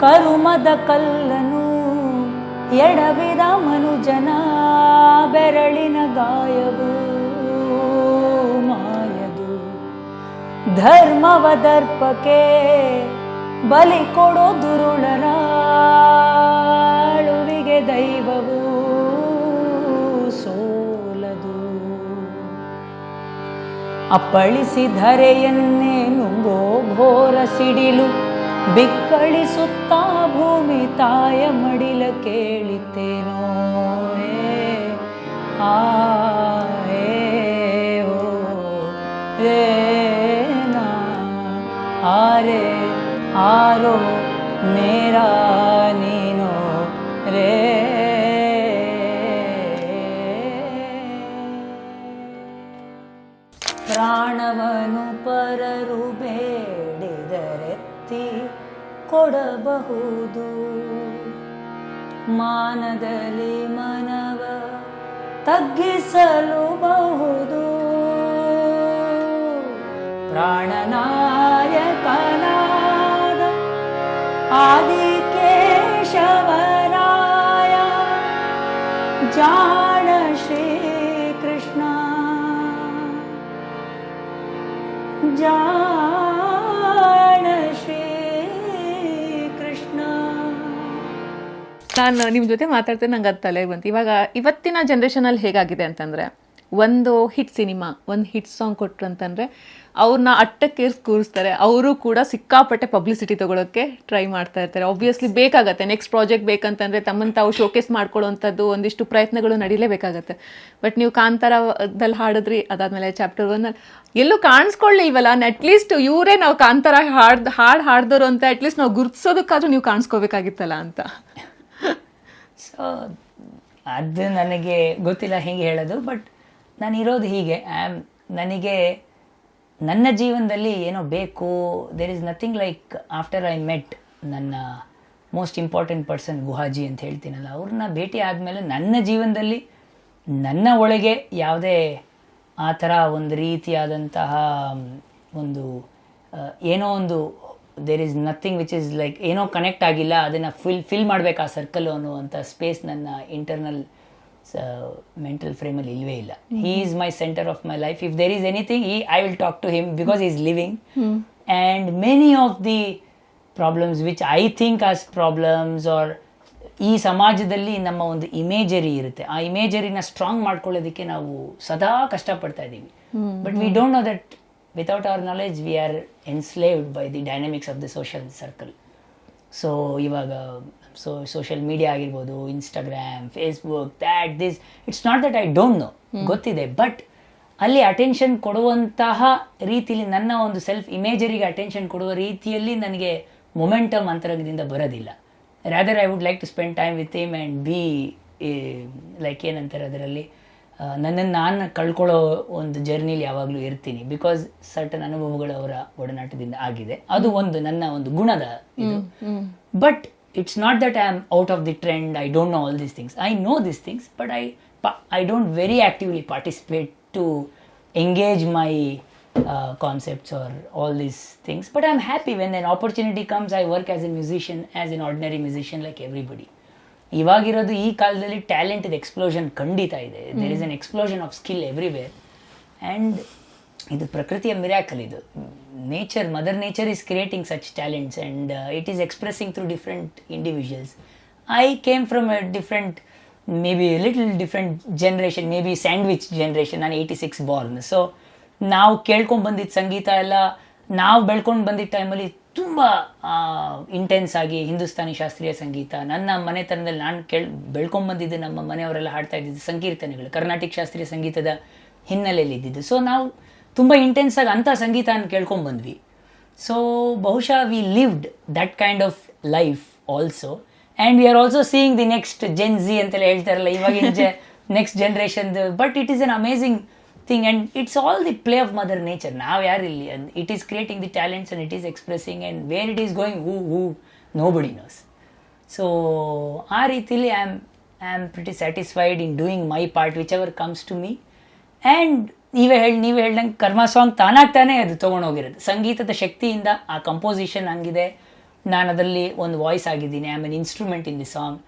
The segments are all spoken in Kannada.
ಕರುಮದ ಕಲ್ಲನು ಎಡವಿದ ಮನುಜನ ಬೆರಳಿನ ಗಾಯವು ಮಾಯದು. ಧರ್ಮವ ದರ್ಪಕ್ಕೆ ಬಲಿ ಕೊಡೋ ದುರುಳರ ಅಳುವಿಗೆ ದೈವವು ಸೋಲದು. ಅಪ್ಪಳಿಸಿಧರೆಯನ್ನೇ ನುಂಗೋ ಘೋರ ಸಿಡಿಲು ಬಿಕ್ಕಳಿಸುತ್ತಾ ಭೂಮಿ ತಾಯ ಮಡಿಲ ಕೇಳಿತೇನೋ? ಏ, ಆ, ಆರೆ ಆರೋ ಮೇರಾ ನೀನೋ ರೇ ಪ್ರಾಣವನು ಪರರು ಬೇಡಿದರೆತ್ತಿ ಕೊಡಬಹುದು. ಮಾನದಲ್ಲಿ ಮನವ ತಗ್ಗಿಸಲು ಬಹುದು ಪ್ರಾಣನಾಯಕನಾದ ಆದಿಕೇಶವರಾಯ ನಾನು ನಿಮ್ಮ ಜೊತೆ ಮಾತಾಡ್ತೇನೆ, ನಂಗೆ ಅದು ತಲೆಗೆ ಬಂತು. ಇವಾಗ ಇವತ್ತಿನ ಜನ್ರೇಷನಲ್ಲಿ ಹೇಗಾಗಿದೆ ಅಂತಂದರೆ, ಒಂದು ಹಿಟ್ ಸಿನಿಮಾ ಒಂದು ಹಿಟ್ ಸಾಂಗ್ ಕೊಟ್ಟರು ಅಂತಂದರೆ ಅವ್ರನ್ನ ಅಟ್ಟಕ್ಕೆ ಕೂರಿಸ್ತಾರೆ. ಅವರು ಕೂಡ ಸಿಕ್ಕಾಪಟ್ಟೆ ಪಬ್ಲಿಸಿಟಿ ತೊಗೊಳೋಕ್ಕೆ ಟ್ರೈ ಮಾಡ್ತಾ ಇರ್ತಾರೆ. ಆಬ್ವಿಯಸ್ಲಿ ಬೇಕಾಗತ್ತೆ. ನೆಕ್ಸ್ಟ್ ಪ್ರಾಜೆಕ್ಟ್ ಬೇಕಂತಂದರೆ ತಮ್ಮನ್ನು ತಾವು ಶೋಕೇಸ್ ಮಾಡ್ಕೊಳ್ಳೋವಂಥದ್ದು ಒಂದಿಷ್ಟು ಪ್ರಯತ್ನಗಳು ನಡೀಲೇಬೇಕಾಗತ್ತೆ. ಬಟ್ ನೀವು ಕಾಂತಾರದಲ್ಲಿ ಹಾಡಿದ್ರಿ, ಅದಾದಮೇಲೆ ಚಾಪ್ಟರ್ ಒನ್ನಲ್ಲಿ ಎಲ್ಲೂ ಕಾಣಿಸ್ಕೊಳ್ಳಿಲ್ವಲ್ಲ ಅಟ್ಲೀಸ್ಟ್ ಇವರೇ ನಾವು ಕಾಂತಾರ ಹಾಡ್, ಹಾಡು ಹಾಡ್ದೋರು ಅಂತ ಅಟ್ಲೀಸ್ಟ್ ನಾವು ಗುರ್ತಿಸೋದಕ್ಕಾದ್ರೂ ನೀವು ಕಾಣಿಸ್ಕೋಬೇಕಾಗಿತ್ತಲ್ಲ ಅಂತ. ಸೊ ಅದು ನನಗೆ ಗೊತ್ತಿಲ್ಲ ಹೇಗೆ ಹೇಳೋದು ಬಟ್ ನಾನು ಇರೋದು ಹೀಗೆ. ಆಮ್, ನನಗೆ ನನ್ನ ಜೀವನದಲ್ಲಿ ಏನೋ ಬೇಕು. There is nothing like after I met ನನ್ನ ಮೋಸ್ಟ್ ಇಂಪಾರ್ಟೆಂಟ್ ಪರ್ಸನ್ ಗುಹಾಜಿ ಅಂತ ಹೇಳ್ತೀನಲ್ಲ, ಅವ್ರನ್ನ ಭೇಟಿ ಆದಮೇಲೆ ನನ್ನ ಜೀವನದಲ್ಲಿ ನನ್ನ ಒಳಗೆ ಯಾವುದೇ ಆ ಥರ ಒಂದು ರೀತಿಯಾದಂತಹ ಒಂದು ಏನೋ ಒಂದು there is nothing which is like ಏನೋ ಕನೆಕ್ಟ್ ಆಗಿಲ್ಲ ಅದನ್ನು ಫಿಲ್ ಫಿಲ್ ಮಾಡಬೇಕು ಆ ಸರ್ಕಲ್ ಅನ್ನುವಂಥ ಸ್ಪೇಸ್ ನನ್ನ ಇಂಟರ್ನಲ್ ಮೆಂಟಲ್ ಫ್ರೇಮಲ್ಲಿ ಇಲ್ವೇ ಇಲ್ಲ. He is my centre of my life if there is anything ಈ I will talk to him because is living and many of the problems which I think as problems are ಈ ಸಮಾಜದಲ್ಲಿ ನಮ್ಮ ಒಂದು ಇಮೇಜರಿ ಇರುತ್ತೆ. ಆ ಇಮೇಜರಿನ ಸ್ಟ್ರಾಂಗ್ ಮಾಡ್ಕೊಳ್ಳೋದಕ್ಕೆ ನಾವು ಸದಾ ಕಷ್ಟಪಡ್ತಾ ಇದ್ದೀವಿ. But we don't know that without our knowledge we are enslaved by the dynamics of the social circle so ಇವಾಗ ಸೊ ಸೋಷಿಯಲ್ ಮೀಡಿಯಾ ಆಗಿರ್ಬೋದು Instagram Facebook that this it's not that I don't know ಗೊತ್ತಿದೆ. ಬಟ್ ಅಲ್ಲಿ ಅಟೆನ್ಷನ್ ಕೊಡುವಂತಹ ರೀತಿಯಲ್ಲಿ ನನ್ನ ಒಂದು ಸೆಲ್ಫ್ ಇಮೇಜರಿಗೆ ಅಟೆನ್ಷನ್ ಕೊಡುವ ರೀತಿಯಲ್ಲಿ ನನಗೆ ಮೊಮೆಂಟಮ್ ಅಂತರಂಗದಿಂದ ಬರೋದಿಲ್ಲ. Rather I would like to spend time with him and be like ಏನಂತಾರೆ ಅದರಲ್ಲಿ? ನನ್ನನ್ನು ನಾನು ಕಳ್ಕೊಳ್ಳೋ ಒಂದು ಜರ್ನಿಲಿ ಯಾವಾಗಲೂ ಇರ್ತೀನಿ. ಬಿಕಾಸ್ ಸರ್ಟನ್ ಅನುಭವಗಳು ಅವರ ಒಡನಾಟದಿಂದ ಆಗಿದೆ. ಅದು ಒಂದು ನನ್ನ ಒಂದು ಗುಣದ ಇದು. But it's not that I am out of the trend I don't know all these things I know these things but I I don't very actively participate to engage my concepts are all these things but I am happy when an opportunity comes I work as a musician as an ordinary musician like everybody. ಇವಾಗಿರೋದು ಈ ಕಾಲದಲ್ಲಿ ಟ್ಯಾಲೆಂಟ್ ಎಕ್ಸ್ಪ್ಲೋಷನ್ ಖಂಡಿತ ಇದೆ. There is an explosion of skill everywhere and ಇದು ಪ್ರಕೃತಿಯ ಮಿರಾಕಲ್ ಇದು. Nature mother nature is creating such talents and it is expressing through different individuals I came from a different maybe little different generation maybe sandwich generation ನಾನು ಏಯ್ಟಿ ಸಿಕ್ಸ್ ಬಾರ್ನ್ ಸೊ ನಾವು ಕೇಳ್ಕೊಂಡು ಬಂದಿದ್ದ ಸಂಗೀತ ಎಲ್ಲ, ನಾವು ಬೆಳ್ಕೊಂಡು ಬಂದಿದ್ದ ಟೈಮಲ್ಲಿ ತುಂಬ ಇಂಟೆನ್ಸ್ ಆಗಿ ಹಿಂದೂಸ್ತಾನಿ ಶಾಸ್ತ್ರೀಯ ಸಂಗೀತ. ನನ್ನ ಮನೆತನದಲ್ಲಿ ನಾನು ಕೇಳ್, ಬೆಳ್ಕೊಂಬಂದಿದ್ದು ನಮ್ಮ ಮನೆಯವರೆಲ್ಲ ಹಾಡ್ತಾ ಇದ್ದಿದ್ದು ಸಂಕೀರ್ತನೆಗಳು, ಕರ್ನಾಟಕ ಶಾಸ್ತ್ರೀಯ ಸಂಗೀತದ ಹಿನ್ನೆಲೆಯಲ್ಲಿ ಇದ್ದಿದ್ದು ಸೊ ನಾವು ತುಂಬ ಇಂಟೆನ್ಸ್ ಆಗಿ ಅಂಥ ಸಂಗೀತನ ಕೇಳ್ಕೊಂಡು ಬಂದ್ವಿ ಸೊ ಬಹುಶಃ we lived that kind of life also and we are also seeing the next gen Z ಅಂತೆಲ್ಲ ಹೇಳ್ತಾರಲ್ಲ, ಇವಾಗಿನ ಜೆ next ಜನ್ರೇಷನ್ದು but it is an amazing thing and it's all the play of mother nature ನಾವು ಯಾರಿಲ್ಲಿ and it is creating the talents and it is expressing and where it is going who who nobody knows so ಆ ರೀತಿಲಿ I am I am pretty satisfied in doing my part whichever comes to me and ನೀವೇ ಹೇಳಿ, ನೀವೇ ಹೇಳ್ದಂಗೆ ಕರ್ಮ ಸಾಂಗ್ ತಾನಾಗ್ತಾನೆ ಅದು ತೊಗೊಂಡೋಗಿರೋದು ಸಂಗೀತದ ಶಕ್ತಿಯಿಂದ ಆ ಕಂಪೋಸಿಷನ್ ಹಂಗಿದೆ. ನಾನು ಅದರಲ್ಲಿ ಒಂದು ವಾಯ್ಸ್ ಆಗಿದ್ದೀನಿ. I an instrument in the song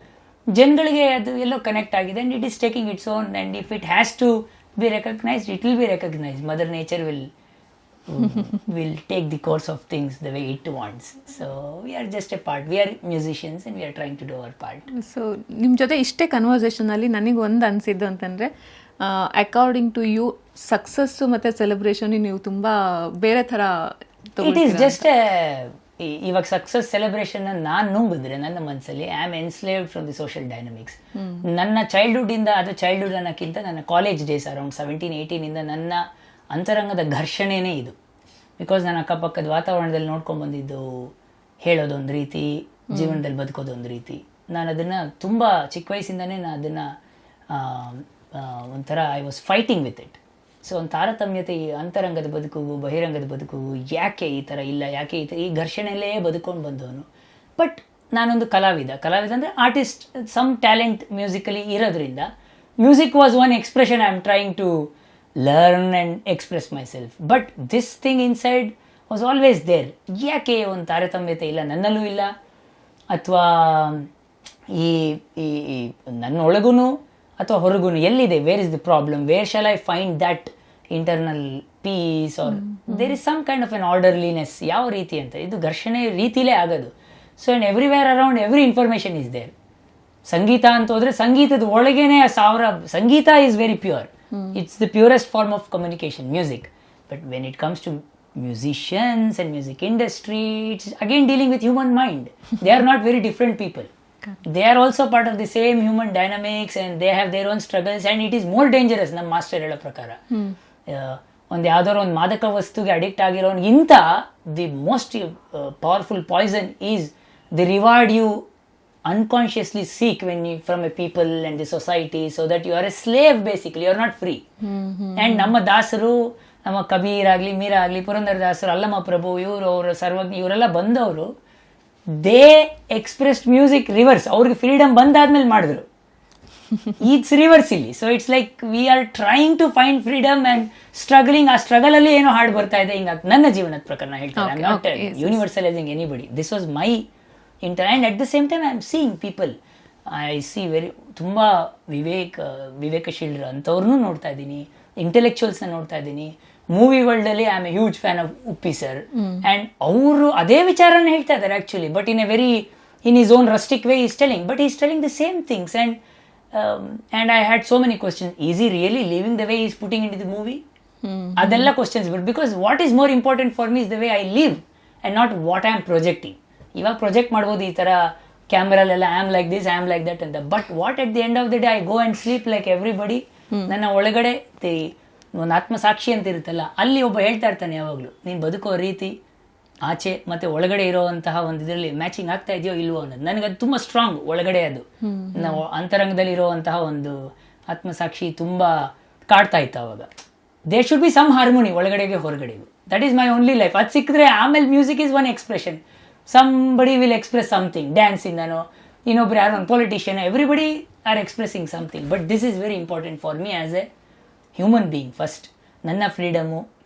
ಜನಗಳಿಗೆ ಅದು ಎಲ್ಲೋ ಕನೆಕ್ಟ್ ಆಗಿದೆ and it is taking its own and if it has to be recognised it will be recognised mother nature will will take the course of things the way it wants so we are just a part we are musicians and we are trying to do our part so ನಿಮ್ಮ ಜೊತೆ ಇಷ್ಟೇ ಕನ್ವರ್ಸೇಷನಲ್ಲಿ ನನಗೆ ಒಂದು ಅನಿಸಿದ್ದು ಅಂತಂದರೆ ಅಕಾರ್ಡಿಂಗ್ ಟು ಯು ಸಕ್ಸಸ್ಸು ಮತ್ತು ಸೆಲೆಬ್ರೇಷನ್ ನೀವು ತುಂಬ ಬೇರೆ ಥರ ಇಟ್ ಈಸ್ ಜಸ್ಟ್ ಇವಾಗ ಸಕ್ಸಸ್ ಸೆಲೆಬ್ರೇಷನ್ ನಾನು ನುಂಗಿದ್ರೆ ನನ್ನ ಮನಸ್ಸಲ್ಲಿ I am enslave from the social dynamics ನನ್ನ ಚೈಲ್ಡ್ಹುಡ್ ಇಂದ ಅದು ಚೈಲ್ಡ್ಹುಡ್ ಅನ್ನೋಕ್ಕಿಂತ ನನ್ನ college days around seventeen eighteen ಇಂದ ನನ್ನ ಅಂತರಂಗದ ಘರ್ಷಣೆನೇ ಇದು. ಬಿಕಾಸ್ ನಾನು ಅಕ್ಕಪಕ್ಕದ ವಾತಾವರಣದಲ್ಲಿ ನೋಡ್ಕೊಂಡ್ ಬಂದಿದ್ದು ಹೇಳೋದೊಂದು ರೀತಿ ಜೀವನದಲ್ಲಿ ಬದುಕೋದೊಂದು ರೀತಿ. ನಾನು ಅದನ್ನ ತುಂಬಾ ಚಿಕ್ಕ ವಯಸ್ಸಿಂದನೇ ನಾನು ಅದನ್ನ ಒಂಥರ I was fighting with it so ಒಂದು ತಾರತಮ್ಯತೆ ಈ ಅಂತರಂಗದ ಬದುಕು, ಬಹಿರಂಗದ ಬದುಕು, ಯಾಕೆ ಈ ಥರ ಇಲ್ಲ, ಯಾಕೆ ಈ ಥರ ಈ ಘರ್ಷಣೆಯಲ್ಲೇ ಬದುಕೊಂಡು ಬಂದವನು. ಬಟ್ ನಾನೊಂದು ಕಲಾವಿದ. ಕಲಾವಿದ ಅಂದರೆ ಆರ್ಟಿಸ್ಟ್ ಸಮ್ ಟ್ಯಾಲೆಂಟ್ ಮ್ಯೂಸಿಕಲಿ ಇರೋದ್ರಿಂದ music was one expression I am trying to learn and express myself but this thing inside was always there ಯಾಕೆ ಒಂದು ತಾರತಮ್ಯತೆ ಇಲ್ಲ? ನನ್ನಲ್ಲೂ ಇಲ್ಲ. ಅಥವಾ, ಈ ಈ ನನ್ನೊಳಗೂ ಅಥವಾ ಹೊರಗೂ ಎಲ್ಲಿದೆ? Where is the problem where shall I find that internal peace or there is some kind of an orderliness ಯಾವ ರೀತಿ ಅಂತ. ಇದು ಘರ್ಷಣೆ ರೀತಿಲೇ ಆಗೋದು. So and everywhere around every information is there ಸಂಗೀತ ಅಂತ ಹೋದ್ರೆ ಸಂಗೀತದ ಒಳಗೆ ಸಾವಿರ ಸಂಗೀತ is very pure it's the purest form of communication music but when it comes to musicians and music industry it's again dealing with human mind they are not very different people they are also part of the same human dynamics and they have their own struggles and it is more dangerous ನಮ್ಮ ಮಾಸ್ಟರ್ ಹೇಳೋ ಪ್ರಕಾರ. ಒಂದು ಯಾವ್ದಾದ್ರು ಒಂದು ಮಾದಕ ವಸ್ತುಗೆ addict ಆಗಿರೋನ್ಗಿಂತ the most powerful poison is the reward you unconsciously seek when you from a people and the society so that you are a slave basically you are not free and ನಮ್ಮ ದಾಸರು ನಮ್ಮ ಕಬೀರ್ ಆಗಲಿ ಮೀರಾ ಆಗಲಿ ಪುರಂದರ ದಾಸರು ಅಲ್ಲಮ್ಮ ಪ್ರಭು ಇವರು ಅವರ ಸರ್ವಜ್ಞ ಇವರೆಲ್ಲ ಬಂದವರು ದೇ ಎಕ್ಸ್ಪ್ರೆಸ್ಡ್ ಮ್ಯೂಸಿಕ್ ರಿವರ್ಸ್ ಅವ್ರಿಗೆ ಫ್ರೀಡಮ್ ಬಂದಾದ್ಮೇಲೆ ಮಾಡಿದ್ರು. ಇಟ್ಸ್ ರಿವರ್ಸ್ ಇಲ್ಲಿ so it's like we are trying to find freedom and struggling ಆ ಸ್ಟ್ರಗಲ್ ಅಲ್ಲಿ ಏನೋ ಹಾಡು ಬರ್ತಾ ಇದೆ. ಹಿಂಗ ನನ್ನ ಜೀವನದ ಪ್ರಕಾರ ನಾ ಹೇಳ್ತಾರೆ. Universalising anybody this was my inter and at the same time I am seeing people I see very ತುಂಬ ವಿವೇಕ್ ವಿವೇಕಶೀಲರು ಅಂಥವ್ರನ್ನೂ ನೋಡ್ತಾ ಇದ್ದೀನಿ. ಇಂಟೆಲೆಕ್ಚುಯಲ್ಸ್ನ ನೋಡ್ತಾ ಇದ್ದೀನಿ. Movie ವರ್ಲ್ಡಲ್ಲಿ I am a huge fan of Uppi sir and ಅವರು ಅದೇ ವಿಚಾರನ ಹೇಳ್ತಾ ಇದ್ದಾರೆ actually but in a very in his own rustic way is telling but is telling the same things and and I had so many question is he really living the way is putting in the movie ಅದೆಲ್ಲ questions but because what is more important for me is the way I live and not what I am projecting ಇವಾಗ ಪ್ರೊಜೆಕ್ಟ್ ಮಾಡ್ಬೋದು ಈ ಥರ ಕ್ಯಾಮ್ರಲ್ಲೆಲ್ಲ I am like this I am like that ಅಂತ but what at the end of the day I go and sleep like everybody ನನ್ನ ಒಳಗಡೆ ಒಂದು ಆತ್ಮಸಾಕ್ಷಿ ಅಂತ ಇರುತ್ತಲ್ಲ ಅಲ್ಲಿ ಒಬ್ಬ ಹೇಳ್ತಾ ಇರ್ತಾನೆ ಯಾವಾಗಲೂ ನೀನು ಬದುಕೋ ರೀತಿ ಆಚೆ ಮತ್ತೆ ಒಳಗಡೆ ಇರುವಂತಹ ಒಂದು ಇದರಲ್ಲಿ ಮ್ಯಾಚಿಂಗ್ ಆಗ್ತಾ ಇದೆಯೋ ಇಲ್ವೋ ಅನ್ನೋದು. ನನಗೆ ಅದು ತುಂಬಾ ಸ್ಟ್ರಾಂಗ್ ಒಳಗಡೆ ಅದು. ನಾವು ಅಂತರಂಗದಲ್ಲಿ ಇರುವಂತಹ ಒಂದು ಆತ್ಮಸಾಕ್ಷಿ ತುಂಬಾ ಕಾಡ್ತಾ ಇತ್ತು ಅವಾಗ. They should be some harmony ಒಳಗಡೆಗೆ ಹೊರಗಡೆಗೂ. That is my only life ಅದು ಸಿಕ್ಕಿದ್ರೆ ಆಮೇಲೆ music is one expression somebody will express something ಡ್ಯಾನ್ಸಿಂದನೋ ಇನ್ನೊಬ್ರು ಯಾರೋ ಒಂದು politician everybody are expressing something but this is very important for me as a human being first ನನ್ನ ಫ್ರೀಡಮು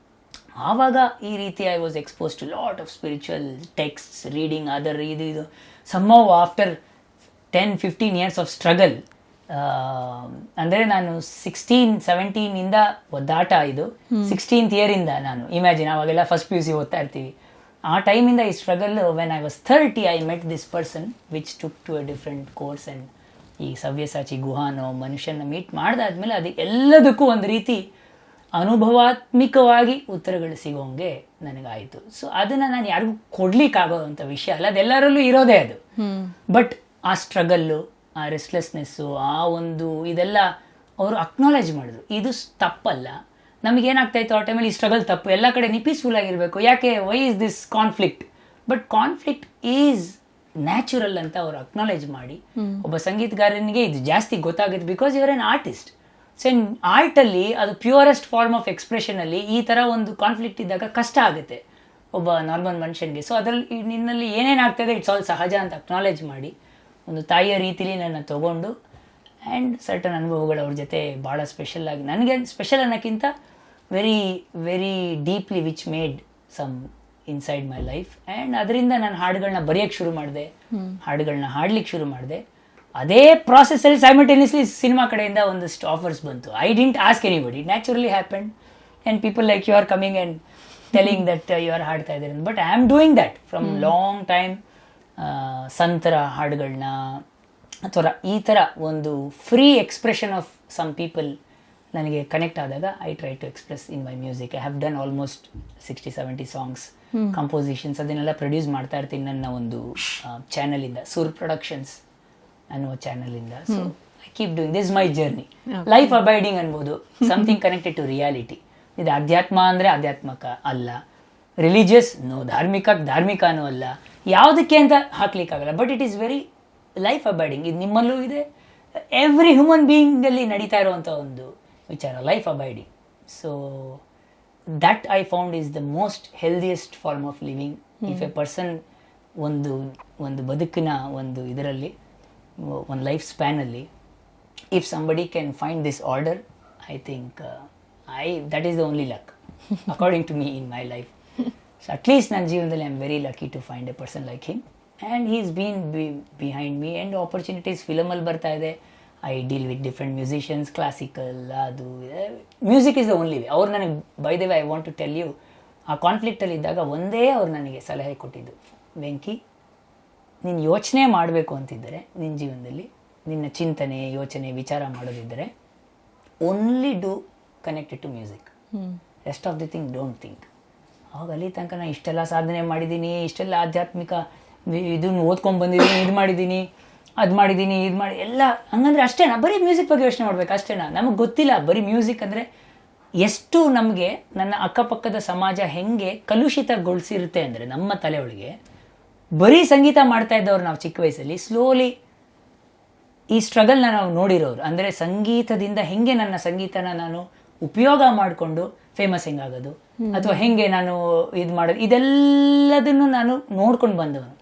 ಆವಾಗ ಈ ರೀತಿ I was expose to lot of spiritual text reading other ಇದು ಇದು. Some after ten fifteen years of struggle ಅಂದರೆ ನಾನು ಸಿಕ್ಸ್ಟೀನ್ ಸೆವೆಂಟೀನಿಂದ ಒದ್ದಾಟ ಇದು. ಸಿಕ್ಸ್ಟೀನ್ತ್ ಇಯರಿಂದ ನಾನು. ಇಮ್ಯಾಜಿನ್ ಆವಾಗೆಲ್ಲ ಫಸ್ಟ್ ಪಿ ಯು ಸಿ ಓದ್ತಾ ಇರ್ತೀವಿ. ಆ ಟೈಮಿಂದ ಈ struggle when I was thirty I met this person which took to a different course and ಈ ಸವ್ಯಸಾಚಿ ಗುಹಾನೋ ಮನುಷ್ಯನ ಮೀಟ್ ಮಾಡಿದಾದ್ಮೇಲೆ ಅದು ಎಲ್ಲದಕ್ಕೂ ಒಂದು ರೀತಿ ಅನುಭವಾತ್ಮಿಕವಾಗಿ ಉತ್ತರಗಳು ಸಿಗೋಂಗೆ ನನಗಾಯಿತು. ಸೊ ಅದನ್ನು ನಾನು ಯಾರಿಗೂ ಕೊಡ್ಲಿಕ್ಕಾಗೋವಂಥ ವಿಷಯ ಅಲ್ಲ. ಅದೆಲ್ಲರಲ್ಲೂ ಇರೋದೇ ಅದು. ಬಟ್ ಆ ಸ್ಟ್ರಗಲ್ಲು ಆ ರೆಸ್ಟ್ಲೆಸ್ನೆಸ್ಸು ಆ ಒಂದು ಇದೆಲ್ಲ ಅವರು ಅಕ್ನಾಲೇಜ್ ಮಾಡಿದ್ರು. ಇದು ತಪ್ಪಲ್ಲ. ನಮಗೆ ಏನಾಗ್ತಾ ಇತ್ತು? ಆ ಟೈಮಲ್ಲಿ ಈ ಸ್ಟ್ರಗಲ್ ತಪ್ಪು. ಎಲ್ಲ ಕಡೆ ನೀ ಪೀಸ್ಫುಲ್ ಆಗಿರಬೇಕು. ಯಾಕೆ? Why is this conflict but conflict is natural ಅಂತ ಅವರು ಅಕ್ನಾಲೇಜ್ ಮಾಡಿ. ಒಬ್ಬ ಸಂಗೀತಗಾರನಿಗೆ ಇದು ಜಾಸ್ತಿ ಗೊತ್ತಾಗುತ್ತೆ ಬಿಕಾಸ್ ಇವರ್ ಎನ್ ಆರ್ಟಿಸ್ಟ್ ಸೊ ಇನ್ ಆರ್ಟಲ್ಲಿ ಅದು ಪ್ಯೂರೆಸ್ಟ್ ಫಾರ್ಮ್ ಆಫ್ ಎಕ್ಸ್ಪ್ರೆಷನಲ್ಲಿ ಈ ಥರ ಒಂದು ಕಾನ್ಫ್ಲಿಕ್ಟ್ ಇದ್ದಾಗ ಕಷ್ಟ ಆಗುತ್ತೆ ಒಬ್ಬ ನಾರ್ಮಲ್ ಮನುಷ್ಯನಿಗೆ. ಸೊ ಅದರಲ್ಲಿ ನಿನ್ನಲ್ಲಿ ಏನೇನಾಗ್ತದೆ ಇಟ್ಸ್ ಆಲ್ ಸಹಜ ಅಂತ ಅಕ್ನಾಲೇಜ್ ಮಾಡಿ ಒಂದು ತಾಯಿಯ ರೀತಿಲಿ ನನ್ನ ತಗೊಂಡು ಆ್ಯಂಡ್ ಸರ್ಟನ್ ಅನುಭವಗಳು ಅವ್ರ ಜೊತೆ ಭಾಳ ಸ್ಪೆಷಲ್ ಆಗಿ ನನಗೆ special ಅನ್ನೋಕ್ಕಿಂತ very very deeply which made some inside my life and ಅದರಿಂದ ನಾನು ಹಾಡುಗಳನ್ನ ಬರೆಯೋಕ್ಕೆ ಶುರು ಮಾಡಿದೆ ಹಾಡುಗಳನ್ನ ಹಾಡ್ಲಿಕ್ಕೆ ಶುರು ಮಾಡಿದೆ. ಅದೇ ಪ್ರಾಸೆಸ್ಸಲ್ಲಿ ಸೈಮಲ್ಟೇನಿಯಸ್ಲಿ ಸಿನಿಮಾ ಕಡೆಯಿಂದ ಒಂದಷ್ಟು ಆಫರ್ಸ್ ಬಂತು. I didn't ask anybody naturally happen and people like you are coming and telling that you are ಹಾಡ್ತಾ ಇದ್ದಾರೆ but I am doing that from long time ಸಂತರ ಹಾಡುಗಳನ್ನ ಅಥವಾ ಈ ಥರ ಒಂದು free expression of some people ನನಗೆ ಕನೆಕ್ಟ್ ಆದಾಗ I try to express in my music I have done almost sixty seventy songs compositions ಅದನ್ನೆಲ್ಲ ಪ್ರೊಡ್ಯೂಸ್ ಮಾಡ್ತಾ ಇರ್ತೀನಿ ನನ್ನ ಒಂದು ಚಾನಲಿಂದ ಸೂರ್ ಪ್ರೊಡಕ್ಷನ್ಸ್ ಅನ್ನುವ ಚಾನಲಿಂದ so I keep doing this my journey life abiding ಅನ್ಬೋದು. ಸಮಥಿಂಗ್ ಕನೆಕ್ಟೆಡ್ ಟು ರಿಯಾಲಿಟಿ ಇದು ಅಧ್ಯಾತ್ಮ ಅಂದರೆ ಅಧ್ಯಾತ್ಮಕ ಅಲ್ಲ. ರಿಲಿಜಿಯಸ್ ನೋ ಧಾರ್ಮಿಕ ಧಾರ್ಮಿಕನೂ ಅಲ್ಲ. ಯಾವುದಕ್ಕೆ ಅಂತ ಹಾಕ್ಲಿಕ್ಕಾಗಲ್ಲ. But it is very life abiding ಇದು ನಿಮ್ಮಲ್ಲೂ ಇದೆ. ಎವ್ರಿ ಹ್ಯೂಮನ್ ಬೀಯಿಂಗಲ್ಲಿ ನಡೀತಾ ಇರುವಂಥ ಒಂದು ವಿಚಾರ life abiding so that I found is the most healthiest form of living if a person ಒಂದು ಒಂದು ಬದುಕಿನ ಒಂದು ಇದರಲ್ಲಿ ಒಂದು life ಸ್ಪ್ಯಾನಲ್ಲಿ if somebody can find this order I think I that is the only luck according to me in my life so at least ನನ್ನ ಜೀವನದಲ್ಲಿ I am very lucky to find a person like him and is been behind me and opportunities ಫಿಲಮಲ್ಲಿ ಬರ್ತಾ ಇದೆ. I deal with different musicians classical ಅದು music is the only way ಅವ್ರು ನನಗೆ by the way I want to tell you ಆ ಕಾನ್ಫ್ಲಿಕ್ಟಲ್ಲಿ ಇದ್ದಾಗ ಒಂದೇ ಅವ್ರು ನನಗೆ ಸಲಹೆ ಕೊಟ್ಟಿದ್ದು. ವೆಂಕಿ ನೀನು ಯೋಚನೆ ಮಾಡಬೇಕು ಅಂತಿದ್ದರೆ ನಿನ್ನ ಜೀವನದಲ್ಲಿ ನಿನ್ನ ಚಿಂತನೆ ಯೋಚನೆ ವಿಚಾರ ಮಾಡೋದಿದ್ದರೆ only do connected to music rest of the thing don't think ಆವಾಗ ಅಲ್ಲಿ ತನಕ ನಾನು ಇಷ್ಟೆಲ್ಲ ಸಾಧನೆ ಮಾಡಿದ್ದೀನಿ ಇಷ್ಟೆಲ್ಲ ಆಧ್ಯಾತ್ಮಿಕ ಇದನ್ನು ಓದ್ಕೊಂಡು ಬಂದಿದ್ದೀನಿ ಇದು ಮಾಡಿದ್ದೀನಿ ಅದು ಮಾಡಿದ್ದೀನಿ ಇದು ಮಾಡಿ ಎಲ್ಲ ಹಂಗಂದ್ರೆ ಅಷ್ಟೇನಾ ಬರೀ ಮ್ಯೂಸಿಕ್ ಬಗ್ಗೆ ಯೋಚನೆ ಮಾಡ್ಬೇಕು ಅಷ್ಟೇನಾ ನಮಗೆ ಗೊತ್ತಿಲ್ಲ ಬರೀ ಮ್ಯೂಸಿಕ್ ಅಂದರೆ ಎಷ್ಟು ನಮಗೆ ನನ್ನ ಅಕ್ಕಪಕ್ಕದ ಸಮಾಜ ಹೆಂಗೆ ಕಲುಷಿತಗೊಳಿಸಿರುತ್ತೆ ಅಂದರೆ ನಮ್ಮ ತಲೆಯೊಳಗೆ ಬರೀ ಸಂಗೀತ ಮಾಡ್ತಾ ಇದ್ದವ್ರು ನಾವು ಚಿಕ್ಕ ವಯಸ್ಸಲ್ಲಿ ಸ್ಲೋಲಿ ಈ ಸ್ಟ್ರಗಲ್ನ ನಾವು ನೋಡಿರೋರು. ಅಂದರೆ ಸಂಗೀತದಿಂದ ಹೆಂಗೆ ನನ್ನ ಸಂಗೀತನ ನಾನು ಉಪಯೋಗ ಮಾಡಿಕೊಂಡು ಫೇಮಸ್ ಹೆಂಗಾಗೋದು? ಅಥವಾ ಹೆಂಗೆ ನಾನು ಇದು ಮಾಡೋದು? ಇದೆಲ್ಲದನ್ನು ನಾನು ನೋಡ್ಕೊಂಡು ಬಂದವನು.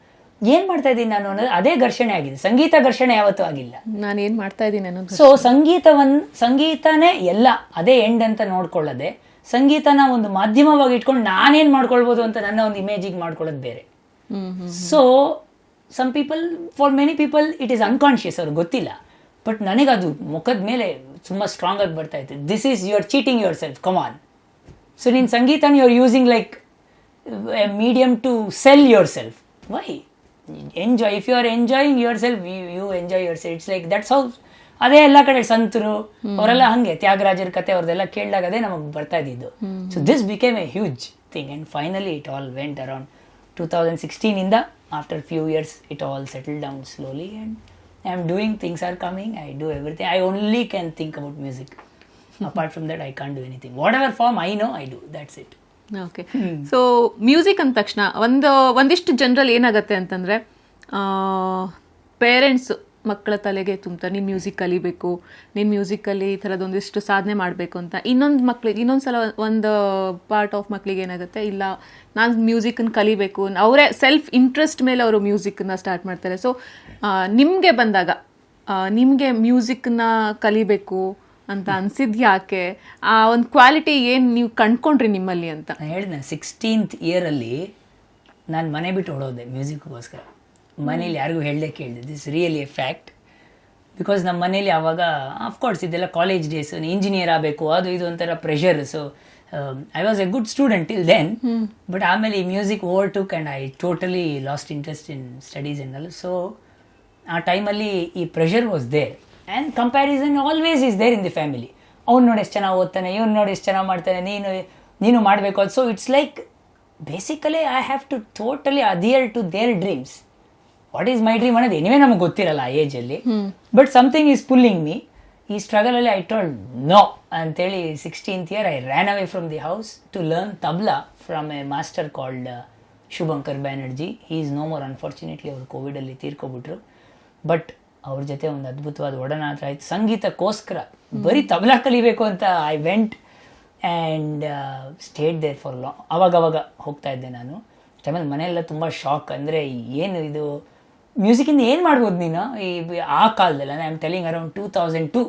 ಏನ್ ಮಾಡ್ತಾ ಇದ್ದೀನಿ ನಾನು ಅನ್ನೋದು ಅದೇ ಘರ್ಷಣೆ ಆಗಿದೆ. ಸಂಗೀತ ಘರ್ಷಣೆ ಯಾವತ್ತೂ ಆಗಿಲ್ಲ. ನಾನು ಏನ್ ಮಾಡ್ತಾ ಇದ್ದೀನಿ ಅನ್ನೋದು ಸೊ ಸಂಗೀತವನ್ ಸಂಗೀತನೇ ಎಲ್ಲ ಅದೇ ಎಂಡ್ ಅಂತ ನೋಡ್ಕೊಳ್ಳದೆ ಸಂಗೀತನ ಒಂದು ಮಾಧ್ಯಮವಾಗಿ ಇಟ್ಕೊಂಡು ನಾನೇನ್ ಮಾಡ್ಕೊಳ್ಬೋದು ಅಂತ ನನ್ನ ಒಂದು ಇಮೇಜಿಗೆ ಮಾಡ್ಕೊಳ್ಳೋದು ಬೇರೆ. So some people for many people it is unconscious ಅವ್ರಿಗೆ ಗೊತ್ತಿಲ್ಲ. ಬಟ್ ನನಗದು ಮುಖದ ಮೇಲೆ ತುಂಬ ಸ್ಟ್ರಾಂಗ್ ಆಗಿ ಬರ್ತಾ ಇತ್ತು. This is your cheating yourself come on so ನೀನು ಸಂಗೀತನ you are using like medium to sell yourself why enjoy if you are enjoying yourself you you enjoy yourself it's like that's how ಅದೇ ಎಲ್ಲ ಕಡೆ ಸಂತರು, ಅವರೆಲ್ಲ ಹಂಗೆ, ತ್ಯಾಗರಾಜರ ಕತೆ ಅವ್ರದ್ದೆಲ್ಲ ಕೇಳಿದಾಗ ಅದೇ ನಮಗೆ ಬರ್ತಾ ಇದ್ದಿದ್ದು. So this became a huge thing and finally it all went around two thousand ಸಿಕ್ಸ್ಟೀನಿಂದ after few years it all settle down slowly and I am doing things are coming I do everything I only can think about music apart from that I can't do anything whatever form I know I do that's it okay so music ಅಂದ ತಕ್ಷಣ ಒಂದು ಒಂದಿಷ್ಟು ಜನರಲ್ಲಿ ಏನಾಗುತ್ತೆ ಅಂತಂದರೆ ಪೇರೆಂಟ್ಸ್ ಮಕ್ಕಳ ತಲೆಗೆ ತುಂಬ್ತಾರೆ ನೀನು ಮ್ಯೂಸಿಕ್ ಕಲಿಬೇಕು, ನೀನು ಮ್ಯೂಸಿಕಲ್ಲಿ ಈ ಥರದೊಂದಿಷ್ಟು ಸಾಧನೆ ಮಾಡಬೇಕು ಅಂತ. ಇನ್ನೊಂದು ಮಕ್ಳಿಗೆ, ಇನ್ನೊಂದು ಸಲ ಒಂದು ಪಾರ್ಟ್ ಆಫ್ ಮಕ್ಳಿಗೆ ಏನಾಗುತ್ತೆ, ಇಲ್ಲ, ನಾನು ಮ್ಯೂಸಿಕನ್ನು ಕಲಿಬೇಕು ಅವರೇ ಸೆಲ್ಫ್ ಇಂಟ್ರೆಸ್ಟ್ ಮೇಲೆ ಅವರು ಮ್ಯೂಸಿಕನ್ನ ಸ್ಟಾರ್ಟ್ ಮಾಡ್ತಾರೆ. ಸೊ ನಿಮಗೆ ಬಂದಾಗ ನಿಮಗೆ ಮ್ಯೂಸಿಕ್ನ ಕಲಿಬೇಕು ಅಂತ ಅನ್ಸಿದ್ ಯಾಕೆ? ಆ ಒಂದು ಕ್ವಾಲಿಟಿ ಏನು ನೀವು ಕಂಡ್ಕೊಂಡ್ರಿ ನಿಮ್ಮಲ್ಲಿ ಅಂತ? ಹೇಳಿದೆ ಸಿಕ್ಸ್ಟೀನ್ತ್ ಇಯರಲ್ಲಿ ನಾನು ಮನೆ ಬಿಟ್ಟು ಹೊಡೋದೆ ಮ್ಯೂಸಿಕ್ಗೋಸ್ಕರ ಮನೇಲಿ ಯಾರಿಗೂ ಹೇಳದೆ ಕೇಳಿದೆ. This really a fact because ನಮ್ಮ ಮನೇಲಿ ಆವಾಗ ಆಫ್ಕೋರ್ಸ್ ಇದೆಲ್ಲ ಕಾಲೇಜ್ ಡೇಸ್ ಇಂಜಿನಿಯರ್ ಆಗಬೇಕು ಅದು ಇದು ಒಂಥರ pressure so I was a good student till then but ಆಮೇಲೆ ಈ music over took and I totally lost interest in studies ಎನ್ನಲ್ಲ so ಆ ಟೈಮಲ್ಲಿ ಈ pressure was there and comparison always is there in the family ಅವ್ನು ನೋಡಿ ಎಷ್ಟು ಚೆನ್ನಾಗಿ ಓದ್ತಾನೆ ಇವ್ನು ನೋಡಿ ಎಷ್ಟು ಚೆನ್ನಾಗಿ ಮಾಡ್ತಾನೆ ನೀನು ನೀನು ಮಾಡಬೇಕು. ಅದು so it's like basically I have to totally adhere to their dreams what is my dream ಅನ್ನೋದು ಎನಿವೇ ನಮಗೆ ಗೊತ್ತಿರಲ್ಲ ಆ ಏಜಲ್ಲಿ but something is pulling me ಈ ಸ್ಟ್ರಗಲಲ್ಲಿ ಐ ಟೋಲ್ಡ್ ನೋ ಅಂತೇಳಿ sixteenth year I ran away from the house to learn tabla from a master called Shubhankar Banerjee he is no more unfortunately ಅವರು ಕೋವಿಡಲ್ಲಿ ತೀರ್ಕೊಬಿಟ್ರು. ಬಟ್ ಅವ್ರ ಜೊತೆ ಒಂದು ಅದ್ಭುತವಾದ ಒಡನಾಟ ಆಯ್ತು. ಸಂಗೀತಕ್ಕೋಸ್ಕರ ಬರೀ ತಬಲಾ ಕಲಿಬೇಕು ಅಂತ I went and stayed there for ಲಾ ಅವಾಗವಾಗ ಹೋಗ್ತಾ ಇದ್ದೆ ನಾನು. ಟೈಮಲ್ಲಿ ಮನೆಯೆಲ್ಲ ತುಂಬ ಶಾಕ್ ಅಂದರೆ ಏನು ಇದು? ಮ್ಯೂಸಿಕಿಂದ ಏನು ಮಾಡ್ಬೋದು ನೀನು? ಈ ಆ ಕಾಲದಲ್ಲಿ I am telling around two thousand two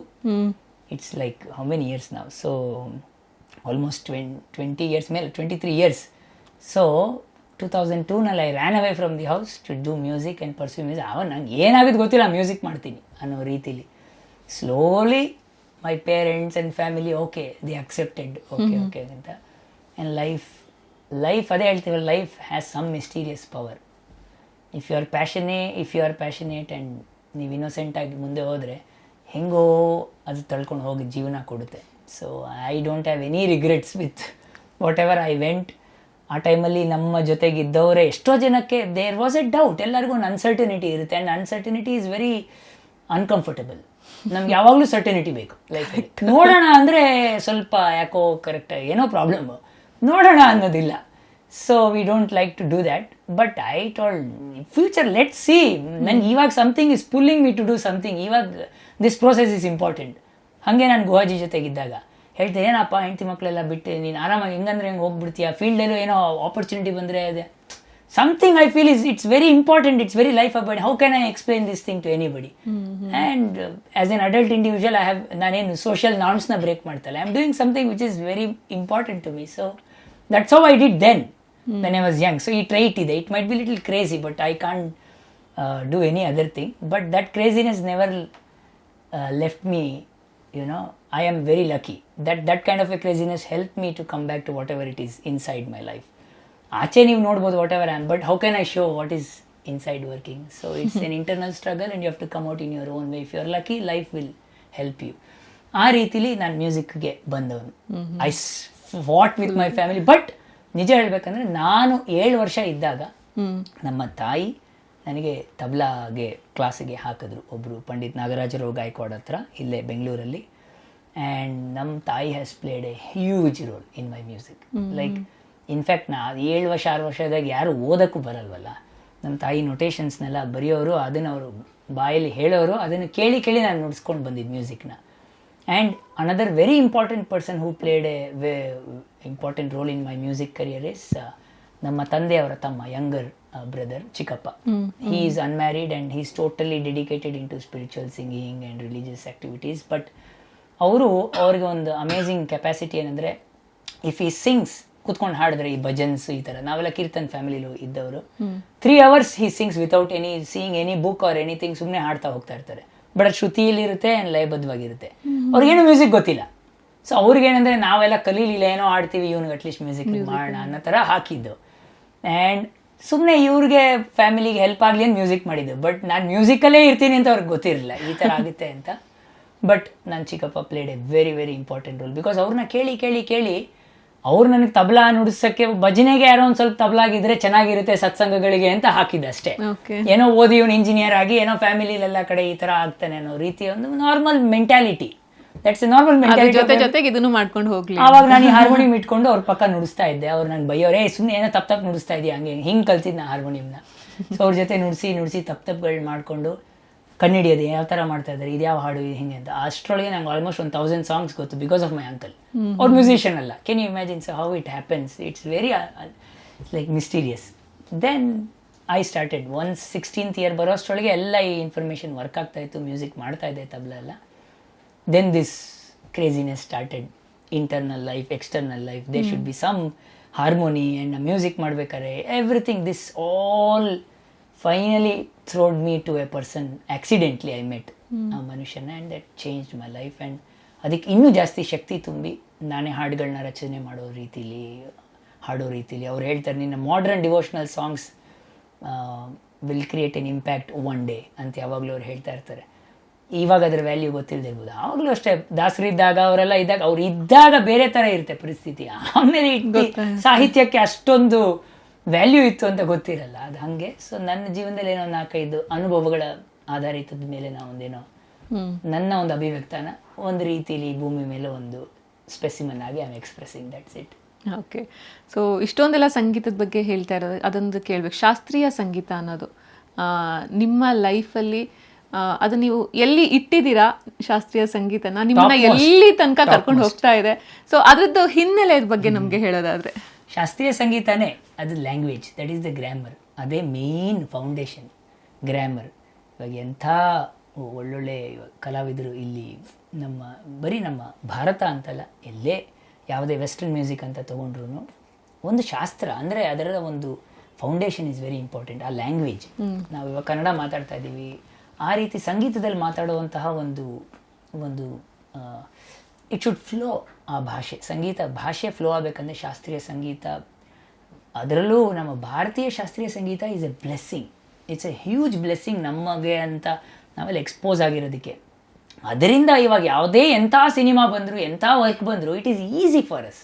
it's like how many years ನಾವು so almost twenty twenty years ಮೇಲೆ twenty three years so two thousand ಟೂನಲ್ಲಿ I ran away from the house to do music and pursue music ಅವ ನಂಗೆ ಏನಾಗಿದ್ದು ಗೊತ್ತಿಲ್ಲ ಮ್ಯೂಸಿಕ್ ಮಾಡ್ತೀನಿ ಅನ್ನೋ ರೀತಿಲಿ. Slowly my parents and family okay the accepted okay okay ಅಂತ. ಆ್ಯಂಡ್ ಲೈಫ್ ಲೈಫ್ ಅದೇ ಹೇಳ್ತೀವಲ್ಲ life has some mysterious power if you are passion if you are passionate and ನೀವು ಇನ್ನೋಸೆಂಟ್ ಆಗಿ ಮುಂದೆ ಹೋದರೆ ಹೆಂಗೋ ಅದು ತಳ್ಕೊಂಡು ಹೋಗಿ ಜೀವನ ಕೊಡುತ್ತೆ. So I don't have any regrets with whatever I went ಆ ಟೈಮಲ್ಲಿ ನಮ್ಮ ಜೊತೆಗಿದ್ದವರೇ ಎಷ್ಟೋ ಜನಕ್ಕೆ ದೇರ್ ವಾಸ್ ಎ ಡೌಟ್ ಎಲ್ಲರಿಗೂ ಒಂದು ಅನ್ಸರ್ಟಿನಿಟಿ ಇರುತ್ತೆ. And uncertainty is very uncomfortable ನಮ್ಗೆ ಯಾವಾಗಲೂ ಸರ್ಟಿನಿಟಿ ಬೇಕು. ಲೈಫ್ ನೋಡೋಣ ಅಂದರೆ ಸ್ವಲ್ಪ ಯಾಕೋ ಕರೆಕ್ಟ್ ಏನೋ ಪ್ರಾಬ್ಲಮ್ ನೋಡೋಣ ಅನ್ನೋದಿಲ್ಲ. So we don't like to do that but I told future let see ನನ್ ಇವಾಗ something is pulling me to do something ಇವಾಗ ದಿಸ್ ಪ್ರೋಸೆಸ್ ಇಸ್ ಇಂಪಾರ್ಟೆಂಟ್ ಹಾಗೆ ನಾನು ಗುವಾಜಿ ಜೊತೆಗಿದ್ದಾಗ. ಹೇಳ್ತೆ ಏನಪ್ಪ ಹೆಂಡತಿ ಮಕ್ಕಳೆಲ್ಲ ಬಿಟ್ಟು ನೀನು ಆರಾಮಾಗಿ ಹೆಂಗಂದ್ರೆ ಹೆಂಗೆ ಹೋಗ್ಬಿಡ್ತೀಯ? ಫೀಲ್ಡಲ್ಲೂ ಏನೋ ಆಪರ್ಚುನಿಟಿ ಬಂದರೆ ಅದೇ. Something I feel is it's very important, it's very life about how can I explain this thing to anybody? And uh, as an adult individual, I have ನಾನೇನು ಸೋಷಿಯಲ್ ನಾರ್ಮ್ಸ್ನ break ಮಾಡ್ತಲ್ಲ I am doing something which is very important to me so that's how I did then when I was young so ಈ ಟ್ರೈಟ್ ಇದೆ it might be little crazy but I can't do any other thing but that craziness never left me you know I am very lucky that that kind of a craziness help me to come back to whatever it is inside my life ಆಚೆ ನೀವು ನೋಡ್ಬೋದು whatever am but how can I show what is inside working so it's an internal struggle and you have to come out in your own way if you are lucky life will help you ಆ ರೀತಿಲಿ ನಾನು ಮ್ಯೂಸಿಕ್ಗೆ ಬಂದವನು. I what with my family but ನಿಜ ಹೇಳ್ಬೇಕಂದ್ರೆ ನಾನು ಏಳು ವರ್ಷ ಇದ್ದಾಗ ನಮ್ಮ ತಾಯಿ ನನಗೆ ತಬ್ಲಾಗೆ ಕ್ಲಾಸಿಗೆ ಹಾಕಿದ್ರು ಒಬ್ರು ಪಂಡಿತ್ ನಾಗರಾಜರು ಗಾಯಕ್ವಾಡ್ ಹತ್ರ ಇಲ್ಲೇ ಬೆಂಗಳೂರಲ್ಲಿ. ಆ್ಯಂಡ್ ನಮ್ಮ ತಾಯಿ has played a huge role in my music like in fact ನಾ ಏಳು ವರ್ಷ ಆರು ವರ್ಷದಾಗ ಯಾರು ಓದೋಕ್ಕೂ ಬರಲ್ವಲ್ಲ. ನಮ್ಮ ತಾಯಿ ನೊಟೇಷನ್ಸ್ನೆಲ್ಲ ಬರೆಯೋರು ಅದನ್ನು ಅವರು ಬಾಯಲ್ಲಿ ಹೇಳೋರು ಅದನ್ನು ಕೇಳಿ ಕೇಳಿ ನಾನು ನುಡಿಸ್ಕೊಂಡು ಬಂದಿದ್ದು ಮ್ಯೂಸಿಕ್ನ and another very important person who played a very important role in my music career is ನಮ್ಮ ತಂದೆಯವರ ತಮ್ಮ ಯಂಗರ್ ಬ್ರದರ್ ಚಿಕ್ಕಪ್ಪ. He is unmarried and he is totally dedicated in to spiritual singing and religious activities but ಅವರು ಅವ್ರಿಗೆ ಒಂದು ಅಮೇಝಿಂಗ್ ಕೆಪಾಸಿಟಿ ಏನಂದರೆ ಇಫ್ ಈ ಸಿಂಗ್ಸ್ ಕುತ್ಕೊಂಡು ಹಾಡಿದ್ರೆ ಈ ಭಜನ್ಸ್ ಈ ಥರ ನಾವೆಲ್ಲ ಕೀರ್ತನ್ ಫ್ಯಾಮಿಲಿಲು ಇದ್ದವರು. Three hours he sings without any seeing any book or anything ಸುಮ್ಮನೆ ಹಾಡ್ತಾ ಹೋಗ್ತಾ ಇರ್ತಾರೆ. ಬಟ್ ಅದು ಶ್ರುತಿಯಲ್ಲಿರುತ್ತೆ ಲಯಬದ್ಧವಾಗಿರುತ್ತೆ. ಅವ್ರಿಗೇನು ಮ್ಯೂಸಿಕ್ ಗೊತ್ತಿಲ್ಲ. ಸೊ ಅವ್ರಿಗೇನಂದ್ರೆ ನಾವೆಲ್ಲ ಕಲೀಲಿಲ್ಲ ಏನೋ ಆಡ್ತೀವಿ ಇವ್ನಿಗೆ ಅಟ್ಲೀಸ್ಟ್ ಮ್ಯೂಸಿಕ್ ಮಾಡೋಣ ಅನ್ನೋ ಥರ ಹಾಕಿದ್ದು. ಆ್ಯಂಡ್ ಸುಮ್ಮನೆ ಇವ್ರಿಗೆ ಫ್ಯಾಮಿಲಿಗೆ ಹೆಲ್ಪ್ ಆಗಲಿ ಅಂತ ಮ್ಯೂಸಿಕ್ ಮಾಡಿದ್ದು. ಬಟ್ ನಾನು ಮ್ಯೂಸಿಕಲ್ಲೇ ಇರ್ತೀನಿ ಅಂತ ಅವ್ರಿಗೆ ಗೊತ್ತಿರಲಿಲ್ಲ. ಈ ಥರ ಆಗುತ್ತೆ ಅಂತ. ಬಟ್ ನನ್ನ ಚಿಕ್ಕಪ್ಪ played a very very important role because ಅವ್ರನ್ನ ಕೇಳಿ ಕೇಳಿ ಕೇಳಿ ಅವ್ರು ನನಗೆ ತಬಲಾ ನುಡಿಸಕ್ಕೆ ಭಜನೆಗೆ ಯಾರೋ ಒಂದು ಸ್ವಲ್ಪ ತಬಲಾಗಿದ್ರೆ ಚೆನ್ನಾಗಿರುತ್ತೆ ಸತ್ಸಂಗಗಳಿಗೆ ಅಂತ ಹಾಕಿದ್ದೆ ಅಷ್ಟೇ. ಏನೋ ಓದಿ ಇವನು ಇಂಜಿನಿಯರ್ ಆಗಿ ಏನೋ ಫ್ಯಾಮಿಲಿಲೆಲ್ಲ ಕಡೆ ಈ ತರ ಆಗ್ತಾನೆ ಅನ್ನೋ ರೀತಿ ಒಂದು ನಾರ್ಮಲ್ ಮೆಂಟಾಲಿಟಿ ದಟ್ಸ್ ನಾರ್ಮಲ್ ಜೊತೆ ಜೊತೆಗೆ ಇದನ್ನು ಮಾಡ್ಕೊಂಡು ಹೋಗ್ಲಿ. ಆವಾಗ ನಾನು ಈ ಹಾರ್ಮೋನಿಯಂ ಇಟ್ಕೊಂಡು ಅವ್ರ ಪಕ್ಕ ನುಡಿಸ್ತಾ ಇದ್ದೆ. ಅವ್ರು ನನ್ ಬೈಯೋರೇ ಸುಮ್ಮನೆ ಏನೋ ತಪ್ಪು ತಪ್ಪು ನುಡಿಸ್ತಾ ಇದೆಯಾ? ಹಂಗೆ ಹಿಂಗೆ ಕಲ್ತಿದ್ದೆ ನಾ. ಹಾರ್ಮೋನಿಯಂನ ಸೊ ಅವ್ರ ಜೊತೆ ನುಡಿಸಿ ನುಡಿಸಿ ತಪ್ಪು ತಪ್ಪುಗಳು ಮಾಡಿಕೊಂಡು ಕಣ್ಣಿಡಿಯೋದು ಯಾವ ಥರ ಮಾಡ್ತಾ ಇದ್ದಾರೆ ಇದ್ಯಾವ ಹಾಡು ಇದು ಹಿಂಗೆ ಅಂತ. ಅಷ್ಟರೊಳಗೆ ನಂಗೆ ಆಲ್ಮೋಸ್ಟ್ ಒಂದು ತೌಸಂಡ್ ಸಾಂಗ್ಸ್ ಗೊತ್ತು ಬಿಕಾಸ್ ಆಫ್ ಮೈ ಅಂಕಲ್ ಅವ್ರ ಮ್ಯೂಸಿಷಿಯನ್ ಅಲ್ಲ. Can you imagine so how it happens it's very like mysterious then I started one sixteenth year ಬರೋ ಅಷ್ಟರೊಳಗೆ ಎಲ್ಲ ಈ ಇನ್ಫಾರ್ಮೇಷನ್ ವರ್ಕ್ ಆಗ್ತಾ ಇತ್ತು ಮ್ಯೂಸಿಕ್ ಮಾಡ್ತಾ ಇದ್ದೆ ತಬ್ಲ ಎಲ್ಲ. Then this craziness started internal life external life they should be some harmony and music ಮಾಡ್ಬೇಕಾದ್ರೆ everything this all finally throwed me to a person accidentally i met ಆ ಮನುಷ್ಯನ and that change my life and ಅದಕ್ಕೆ ಇನ್ನೂ ಜಾಸ್ತಿ ಶಕ್ತಿ ತುಂಬಿ ನಾನೇ ಹಾಡುಗಳನ್ನ ರಚನೆ ಮಾಡೋ ರೀತಿಲಿ ಹಾಡೋ ರೀತಿಲಿ. ಅವ್ರು ಹೇಳ್ತಾರೆ ನಿನ್ನ modern devotional songs will create an impact one day ಅಂತ ಯಾವಾಗಲೂ ಅವ್ರು ಹೇಳ್ತಾ ಇರ್ತಾರೆ. ಇವಾಗ ಅದ್ರ ವ್ಯಾಲ್ಯೂ ಗೊತ್ತಿಲ್ಲದಿರ್ಬೋದು ಆವಾಗಲೂ ಅಷ್ಟೇ ದಾಸರಿದ್ದಾಗ ಅವರೆಲ್ಲ ಇದ್ದಾಗ ಅವ್ರು ಇದ್ದಾಗ ಬೇರೆ ಥರ ಇರುತ್ತೆ ಪರಿಸ್ಥಿತಿ. ಆಮೇಲೆ ಸಾಹಿತ್ಯಕ್ಕೆ ಅಷ್ಟೊಂದು ವ್ಯಾಲ್ಯೂ ಇತ್ತು ಅಂತ ಗೊತ್ತಿರಲ್ಲ ಅದು ಹಂಗೆ. ಸೊ ನನ್ನ ಜೀವನದಲ್ಲಿ ಏನೋ ನಾಲ್ಕೈದು ಅನುಭವಗಳ ಆಧಾರಿತದ ಮೇಲೆ ನಾವು ಒಂದೇನೋ ನನ್ನ ಒಂದು ಅಭಿವ್ಯಕ್ತನ ಒಂದು ರೀತಿಲಿ ಭೂಮಿ ಮೇಲೆ ಒಂದು ಸ್ಪೆಸಿಮನ್ ಆಗಿ I am expressing that's it okay so ಇಷ್ಟೊಂದೆಲ್ಲ ಸಂಗೀತದ ಬಗ್ಗೆ ಹೇಳ್ತಾ ಇರೋದು ಅದೊಂದು ಕೇಳಬೇಕು. ಶಾಸ್ತ್ರೀಯ ಸಂಗೀತ ಅನ್ನೋದು. ನಿಮ್ಮ ಲೈಫಲ್ಲಿ ಅದು ನೀವು ಎಲ್ಲಿ ಇಟ್ಟಿದ್ದೀರಾ ಶಾಸ್ತ್ರೀಯ ಸಂಗೀತನ? ನಿಮ್ಮನ್ನ ಎಲ್ಲಿ ತನಕ ಕರ್ಕೊಂಡು ಹೋಗ್ತಾ ಇದೆ? ಸೊ ಅದ್ರದ್ದು ಹಿನ್ನೆಲೆ ಬಗ್ಗೆ ನಮಗೆ ಹೇಳೋದಾದ್ರೆ. ಶಾಸ್ತ್ರೀಯ ಸಂಗೀತನೇ ಅದು language that is the grammar ಅದೇ ಮೇನ್ ಫೌಂಡೇಶನ್ ಗ್ರಾಮರ್ ಇವಾಗ ಎಂಥ ಒಳ್ಳೊಳ್ಳೆ ಕಲಾವಿದರು ಇಲ್ಲಿ ನಮ್ಮ ಬರೀ ನಮ್ಮ ಭಾರತ ಅಂತಲ್ಲ ಎಲ್ಲೇ ಯಾವುದೇ ವೆಸ್ಟರ್ನ್ ಮ್ಯೂಸಿಕ್ ಅಂತ ತೊಗೊಂಡ್ರು ಒಂದು ಶಾಸ್ತ್ರ ಅಂದರೆ ಅದರ ಒಂದು ಫೌಂಡೇಶನ್ ಇಸ್ ವೆರಿ ಇಂಪಾರ್ಟೆಂಟ್ ಆ ಲ್ಯಾಂಗ್ವೇಜ್ ನಾವು ಇವಾಗ ಕನ್ನಡ ಮಾತಾಡ್ತಾ ಇದ್ದೀವಿ ಆ ರೀತಿ ಸಂಗೀತದಲ್ಲಿ ಮಾತಾಡುವಂತಹ ಒಂದು ಒಂದು ಇಟ್ ಶುಡ್ ಫ್ಲೋ ಆ ಭಾಷೆ ಸಂಗೀತ ಭಾಷೆ ಫ್ಲೋ ಆಗಬೇಕಂದ್ರೆ ಶಾಸ್ತ್ರೀಯ ಸಂಗೀತ. ಅದರಲ್ಲೂ ನಮ್ಮ ಭಾರತೀಯ ಶಾಸ್ತ್ರೀಯ ಸಂಗೀತ is a blessing it's a huge blessing ನಮಗೆ ಅಂತ ನಾವೆಲ್ಲ ಎಕ್ಸ್ಪೋಸ್ ಆಗಿರೋದಕ್ಕೆ. ಅದರಿಂದ ಇವಾಗ ಯಾವುದೇ ಎಂಥ ಸಿನಿಮಾ ಬಂದರೂ ಎಂಥ ವರ್ಕ್ ಬಂದರೂ it is easy for us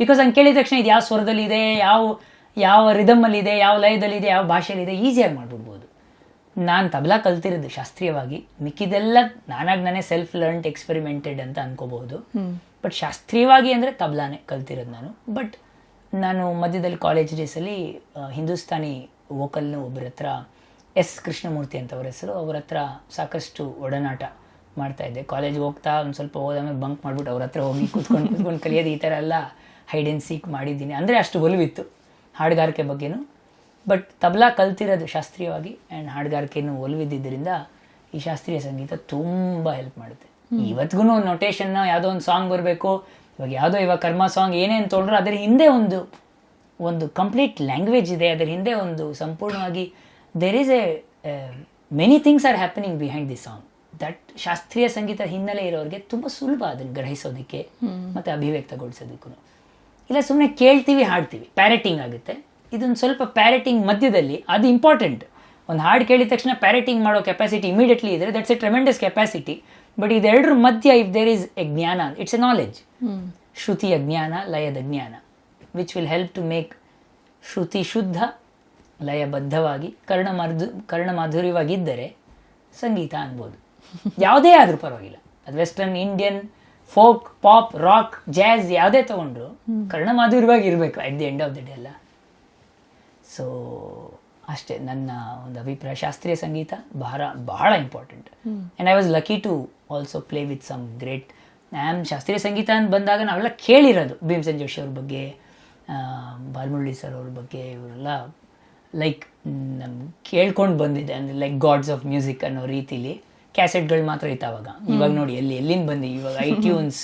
because ಹಂಗೆ ಕೇಳಿದ ತಕ್ಷಣ ಇದು ಯಾವ ಸ್ವರದಲ್ಲಿದೆ ಯಾವ ಯಾವ ರಿದಮಲ್ಲಿದೆ ಯಾವ ಲಯದಲ್ಲಿದೆ ಯಾವ ಭಾಷೆಯಲ್ಲಿದೆ ಈಸಿಯಾಗಿ ಮಾಡಿಬಿಡ್ಬೋದು. ನಾನು ತಬಲಾ ಕಲ್ತಿರೋದು ಶಾಸ್ತ್ರೀಯವಾಗಿ ಮಿಕ್ಕಿದೆಲ್ಲ ನಾನಾಗಿ ನಾನೇ ಸೆಲ್ಫ್ ಲರ್ನ್ಡ್ ಎಕ್ಸ್ಪೆರಿಮೆಂಟೆಡ್ ಅಂತ ಅನ್ಕೋಬಹುದು. ಬಟ್ ಶಾಸ್ತ್ರೀಯವಾಗಿ ಅಂದರೆ ತಬ್ಲಾನೇ ಕಲ್ತಿರೋದು ನಾನು. ಬಟ್ ನಾನು ಮಧ್ಯದಲ್ಲಿ ಕಾಲೇಜ್ ಡೇಸಲ್ಲಿ ಹಿಂದೂಸ್ತಾನಿ ವೋಕಲ್ನ ಒಬ್ಬರ ಹತ್ರ ಎಸ್ ಕೃಷ್ಣಮೂರ್ತಿ ಅಂತ ಅವ್ರ ಹೆಸರು, ಅವ್ರ ಹತ್ರ ಸಾಕಷ್ಟು ಒಡನಾಟ ಮಾಡ್ತಾಯಿದ್ದೆ ಕಾಲೇಜ್ಗೆ ಹೋಗ್ತಾ ಒಂದು ಸ್ವಲ್ಪ ಹೋದಾದ್ಮೇಲೆ ಬಂಕ್ ಮಾಡ್ಬಿಟ್ಟು ಅವ್ರ ಹತ್ರ ಹೋಗಿ ಕೂತ್ಕೊಂಡು ಕೂತ್ಕೊಂಡು ಕಲಿಯೋದು ಈ ಥರ ಎಲ್ಲ ಹೈಡ್ ಆ್ಯಂಡ್ ಸೀಕ್ ಮಾಡಿದ್ದೀನಿ. ಅಂದರೆ ಅಷ್ಟು ಒಲವಿತ್ತು ಹಾಡುಗಾರಿಕೆ ಬಗ್ಗೆನೂ. ಬಟ್ ತಬಲಾ ಕಲ್ತಿರೋದು ಶಾಸ್ತ್ರೀಯವಾಗಿ ಆ್ಯಂಡ್ ಹಾಡುಗಾರಿಕೆನೂ ಒಲವಿದ್ದರಿಂದ ಈ ಶಾಸ್ತ್ರೀಯ ಸಂಗೀತ ತುಂಬ ಹೆಲ್ಪ್ ಮಾಡುತ್ತೆ. ಇವತ್ತಿಗೂ ಒಂದು ನೊಟೇಷನ್ನ ಯಾವುದೋ ಒಂದು ಸಾಂಗ್ ಬರಬೇಕು. ಇವಾಗ ಯಾವುದೋ ಇವಾಗ ಕರ್ಮ ಸಾಂಗ್ ಏನೇನು ತೊಗೊಂಡ್ರು ಅದರ ಹಿಂದೆ ಒಂದು ಒಂದು ಕಂಪ್ಲೀಟ್ ಲ್ಯಾಂಗ್ವೇಜ್ ಇದೆ. ಅದರ ಹಿಂದೆ ಒಂದು ಸಂಪೂರ್ಣವಾಗಿ there is a many things are happening behind the song that ಶಾಸ್ತ್ರೀಯ ಸಂಗೀತ ಹಿನ್ನೆಲೆ ಇರೋರಿಗೆ ತುಂಬ ಸುಲಭ ಅದನ್ನು ಗ್ರಹಿಸೋದಕ್ಕೆ ಮತ್ತು ಅಭಿವ್ಯಕ್ತಗೊಳಿಸೋದಕ್ಕೂ ಇಲ್ಲ ಸುಮ್ಮನೆ ಕೇಳ್ತೀವಿ ಹಾಡ್ತೀವಿ. ಪ್ಯಾರೆಟಿಂಗ್ ಆಗುತ್ತೆ. ಇದೊಂದು ಸ್ವಲ್ಪ ಪ್ಯಾರೆಟಿಂಗ್ ಮಧ್ಯದಲ್ಲಿ ಅದು ಇಂಪಾರ್ಟೆಂಟ್ ಒಂದು ಹಾಡು ಕೇಳಿದ ತಕ್ಷಣ ಪ್ಯಾರೆಟಿಂಗ್ ಮಾಡೋ ಕೆಪಾಸಿಟಿ ಇಮಿಡಿಯೇಟ್ಲಿ ಇದ್ರೆ that's a tremendous capacity but ಇದೆರಡರ ಮಧ್ಯ ಇಫ್ ದೇರ್ ಇಸ್ ಎ ಜ್ಞಾನ ಇಟ್ಸ್ ಎ ನಾಲೆಜ್ ಶ್ರುತಿಯ ಜ್ಞಾನ ಲಯದ ಜ್ಞಾನ which will help to make ಶ್ರುತಿ ಶುದ್ಧ ಲಯಬದ್ಧವಾಗಿ ಕರ್ಣ ಮರ್ದು ಕರ್ಣ ಮಾಧುರ್ಯವಾಗಿದ್ದರೆ ಸಂಗೀತ ಅನ್ಬೋದು ಯಾವುದೇ ಆದರೂ ಪರವಾಗಿಲ್ಲ ಅದು western Indian folk pop rock jazz ಯಾವುದೇ ತಗೊಂಡ್ರು ಕರ್ಣ ಮಾಧುರ್ಯವಾಗಿ ಇರಬೇಕು at the end of the day ಅಲ್ಲ ಸೊ ಅಷ್ಟೇ ನನ್ನ ಒಂದು ಅಭಿಪ್ರಾಯ ಶಾಸ್ತ್ರೀಯ ಸಂಗೀತ ಬಹಳ ಬಹಳ important and I was lucky to also play with some great um ಶಾಸ್ತ್ರೀಯ ಸಂಗೀತ ಅಂತ ಬಂದಾಗ ನಾವೆಲ್ಲ ಕೇಳಿರೋದು. ಭೀಮಸೇನ್ ಜೋಶಿ ಅವ್ರ ಬಗ್ಗೆ ಬಾಲ್ಮುರಳಿ ಸರ್ ಅವ್ರ ಬಗ್ಗೆ ಇವರೆಲ್ಲ ಲೈಕ್ ನಮ್ ಕೇಳ್ಕೊಂಡು ಬಂದಿದೆ. ಅಂದರೆ ಲೈಕ್ ಗಾಡ್ಸ್ ಆಫ್ ಮ್ಯೂಸಿಕ್ ಅನ್ನೋ ರೀತಿಲಿ ಕ್ಯಾಸೆಟ್ಗಳು ಮಾತ್ರ ಇತ್ತು ಅವಾಗ ಇವಾಗ ನೋಡಿ ಎಲ್ಲಿ ಎಲ್ಲಿಂದ ಬಂದು ಇವಾಗ ಐ ಟ್ಯೂನ್ಸ್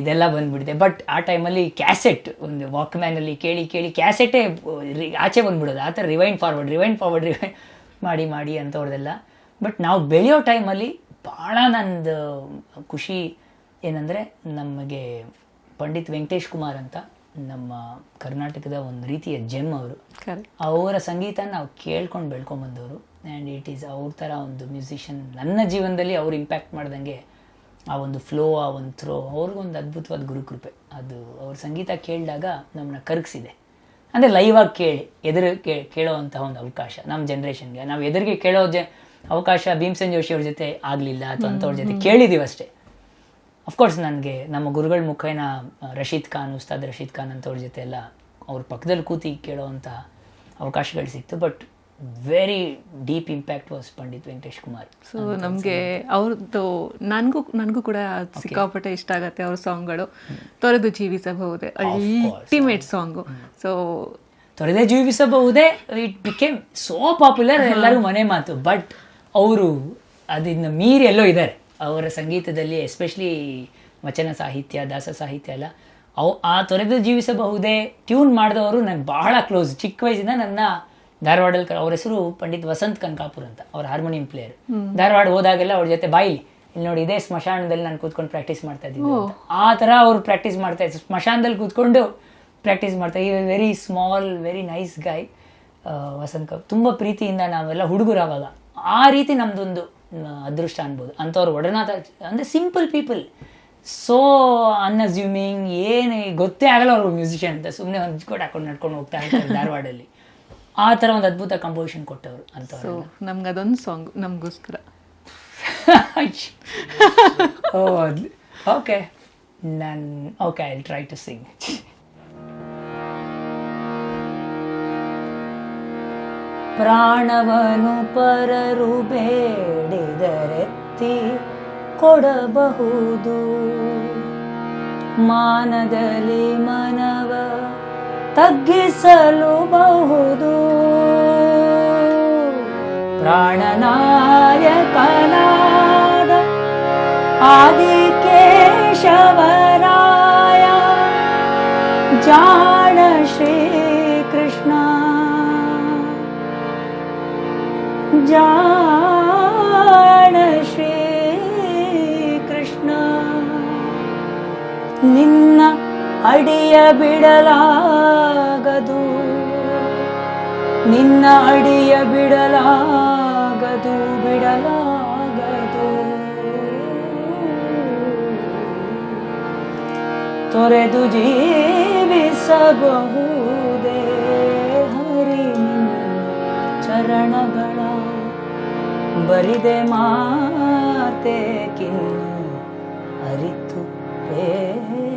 ಇದೆಲ್ಲ ಬಂದ್ಬಿಟ್ಟಿದೆ ಬಟ್ ಆ ಟೈಮಲ್ಲಿ ಕ್ಯಾಸೆಟ್ ಒಂದು ವಾಕ್ಮ್ಯಾನಲ್ಲಿ ಕೇಳಿ ಕೇಳಿ ಕ್ಯಾಸೆಟೇ ಆಚೆ ಬಂದ್ಬಿಡೋದು. ಆ ಥರ rewind forward rewind forward rewind ಮಾಡಿ ಮಾಡಿ ಅಂಥವ್ರದೆಲ್ಲ. ಬಟ್ ನಾವು ಬೆಳೆಯೋ ಟೈಮಲ್ಲಿ ಭಾಳ ನಂದು ಖುಷಿ ಏನಂದರೆ ನಮಗೆ ಪಂಡಿತ್ ವೆಂಕಟೇಶ್ ಕುಮಾರ್ ಅಂತ ನಮ್ಮ ಕರ್ನಾಟಕದ ಒಂದು ರೀತಿಯ ಜೆಮ್ ಅವರು. ಅವರ ಸಂಗೀತ ನಾವು ಕೇಳ್ಕೊಂಡು ಬೆಳ್ಕೊಂಬಂದವರು. ಆ್ಯಂಡ್ ಇಟ್ ಈಸ್ ಅವ್ರ ಥರ ಒಂದು ಮ್ಯೂಸಿಷಿಯನ್ ನನ್ನ ಜೀವನದಲ್ಲಿ ಅವ್ರು ಇಂಪ್ಯಾಕ್ಟ್ ಮಾಡ್ದಂಗೆ ಆ ಒಂದು ಫ್ಲೋ ಆ ಒಂದು ಥ್ರೋ ಅವ್ರಿಗೊಂದು ಅದ್ಭುತವಾದ ಗುರುಕೃಪೆ. ಅದು ಅವ್ರ ಸಂಗೀತ ಕೇಳಿದಾಗ ನಮ್ಮನ್ನ ಕರಗಿಸಿದೆ. ಅಂದರೆ ಲೈವಾಗಿ ಕೇಳಿ ಎದುರು ಕೇ ಕೇಳೋವಂತಹ ಒಂದು ಅವಕಾಶ ನಮ್ಮ ಜನ್ರೇಷನ್ಗೆ ನಾವು ಎದುರಿಗೆ ಕೇಳೋ ಜ ಅವಕಾಶ ಭೀಮಸೇನ್ ಜೋಶಿ ಅವ್ರ ಜೊತೆ ಆಗಲಿಲ್ಲ ಅಥವಾ ಅಂಥವ್ರ ಜೊತೆ ಕೇಳಿದ್ದೀವಿ ಅಷ್ಟೇ. ಅಫ್ಕೋರ್ಸ್ ನನಗೆ ನಮ್ಮ ಗುರುಗಳ ಮುಖೇನ ರಶೀದ್ ಖಾನ್ ಉಸ್ತಾದ್ ರಶೀದ್ ಖಾನ್ ಅಂಥವ್ರ ಜೊತೆ ಎಲ್ಲ ಅವ್ರ ಪಕ್ಕದಲ್ಲಿ ಕೂತಿ ಕೇಳೋವಂಥ ಅವಕಾಶಗಳು ಸಿಕ್ತು but very deep impact was Pandit Venkatesh Kumar. So ನಮಗೆ ಅವ್ರದ್ದು ನನಗೂ ನನಗೂ ಕೂಡ ಸಿಕ್ಕಾಪಟ್ಟೆ ಇಷ್ಟ ಆಗತ್ತೆ ಅವ್ರ ಸಾಂಗ್ಗಳು. ತೊರೆದು ಜೀವಿಸಬಹುದೇ ಅಲ್ಟಿಮೇಟ್ ಸಾಂಗು. ಸೊ ತೊರೆದೇ ಜೀವಿಸಬಹುದೇ ಇಟ್ ಬಿಕೇಮ್ ಸೋ ಪಾಪ್ಯುಲರ್ ಎಲ್ಲರಿಗೂ ಮನೆ ಮಾತು ಬಟ್ ಅವರು ಅದನ್ನ ಮೀರಿ ಎಲ್ಲೋ ಇದ್ದಾರೆ. ಅವರ ಸಂಗೀತದಲ್ಲಿ ಎಸ್ಪೆಷಲಿ ವಚನ ಸಾಹಿತ್ಯ ದಾಸ ಸಾಹಿತ್ಯ ಎಲ್ಲ. ಅವು ಆ ತೊರೆದು ಜೀವಿಸಬಹುದೇ? ಟ್ಯೂನ್ ಮಾಡಿದವರು ನನಗೆ ಬಹಳ ಕ್ಲೋಸ್ ಚಿಕ್ಕ ವಯಸ್ಸಿಂದ ನನ್ನ ಧಾರವಾಡಲ್ಲಿ ಅವ್ರ ಹೆಸರು ಪಂಡಿತ್ ವಸಂತ್ ಕನಕಾಪುರ್ ಅಂತ. ಅವ್ರ ಹಾರ್ಮೋನಿಯಂ ಪ್ಲೇಯರ್ ಧಾರವಾಡ ಹೋದಾಗೆಲ್ಲ ಅವ್ರ ಜೊತೆ ಬಾಯಿಲಿ. ಇಲ್ಲಿ ನೋಡಿ ಇದೇ ಸ್ಮಶಾನದಲ್ಲಿ ನಾನು ಕೂತ್ಕೊಂಡು ಪ್ರಾಕ್ಟೀಸ್ ಮಾಡ್ತಾ ಇದ್ದೀನಿ ಆ ಥರ ಅವ್ರು ಪ್ರಾಕ್ಟೀಸ್ ಮಾಡ್ತಾ ಇದ್ರು. ಸ್ಮಶಾನದಲ್ಲಿ ಕೂತ್ಕೊಂಡು ಪ್ರಾಕ್ಟೀಸ್ ಮಾಡ್ತಾ ಈ very small very nice guy Vasanth cup ತುಂಬ ಪ್ರೀತಿಯಿಂದ ನಾವೆಲ್ಲ ಹುಡುಗರು ಆವಾಗ ಆ ರೀತಿ ನಮ್ಮದೊಂದು ಅದೃಷ್ಟ ಅನ್ಬೋದು. ಅಂಥವ್ರು ಒಡನಾಥ ಅಂದರೆ ಸಿಂಪಲ್ ಪೀಪಲ್ ಸೋ ಅನ್ಅಸ್ಯೂಮಿಂಗ್ ಏನು ಗೊತ್ತೇ ಆಗಲ್ಲ ಅವ್ರು ಮ್ಯೂಸಿಷಿಯನ್ ಅಂತ. ಸುಮ್ಮನೆ ಒಂದು ಕೋಟ್ ಹಾಕೊಂಡು ನಡ್ಕೊಂಡು ಹೋಗ್ತಾ ಇರ್ತಾರೆ ಧಾರವಾಡಲ್ಲಿ. ಆ ಥರ ಒಂದು ಅದ್ಭುತ ಕಂಪೋಸಿಷನ್ ಕೊಟ್ಟವರು ಅಂಥವ್ರು ನಮ್ಗೆ ಅದೊಂದು ಸಾಂಗ್ ನಮಗೋಸ್ಕರ. ಓಕೆ ನನ್ okay I try to sing ಪ್ರಾಣವನು ಪರರು ಬೇಡಿದರೆತ್ತಿ ಕೊಡಬಹುದು. ಮಾನದಲ್ಲಿ ಮನವ ತಗ್ಗಿಸಲು ಬಹುದು ಪ್ರಾಣನಾಯಕನಾದ ಆದಿಕೇಶವರಾಯ ಜಾಣ ಜಾಣ ಶ್ರೀ ಕೃಷ್ಣ. ನಿನ್ನ ಅಡಿಯ ಬಿಡಲಾಗದು. ನಿನ್ನ ಅಡಿಯ ಬಿಡಲಾಗದು ಬಿಡಲಾಗದು. ತೊರೆದು ಜೀವಿಸಬಹುದೇ ಹರಿ ಚರಣಗಳ ಬರಿದೆ ಮಾತೆ ಕಿನ್ನು ಅರಿತು ಹೇಳುವೆನಯ್ಯ.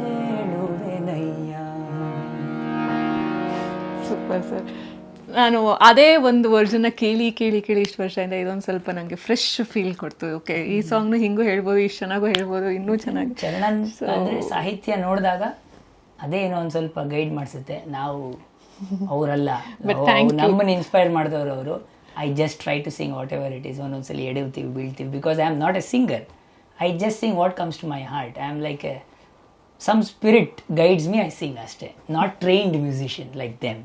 Super sir. ನಾನು ಅದೇ ಒಂದು ವರ್ಜನ್ನ ಕೇಳಿ ಕೇಳಿ ಕೇಳಿ ಇಷ್ಟು ವರ್ಷದಿಂದ ಇದೊಂದು ಸ್ವಲ್ಪ ನನಗೆ ಫ್ರೆಶ್ ಫೀಲ್ ಕೊಡ್ತು. ಓಕೆ ಈ ಸಾಂಗ್ನು ಹಿಂಗೂ ಹೇಳ್ಬೋದು ಇಷ್ಟು ಚೆನ್ನಾಗೂ ಹೇಳ್ಬೋದು ಇನ್ನೂ ಚೆನ್ನಾಗಿ. ಚರಣ ಅಂದರೆ ಸಾಹಿತ್ಯ ನೋಡಿದಾಗ ಅದೇ ಏನೋ ಒಂದು ಸ್ವಲ್ಪ ಗೈಡ್ ಮಾಡಿಸುತ್ತೆ. ನಾವು ಅವರಲ್ಲ. ನಮ್ಮನ್ನ ಇನ್ಸ್ಪೈರ್ ಮಾಡಿದವರು ಅವರು. I just try to sing whatever it is ಒಂದೊಂದ್ಸಲಿ ಎಡಿರ್ತೀವಿ ಬೀಳ್ತೀವಿ. Because I am not a singer I just sing what comes to my heart I am like a some spirit guides me I sing ಅಷ್ಟೇ. Not trained musician like them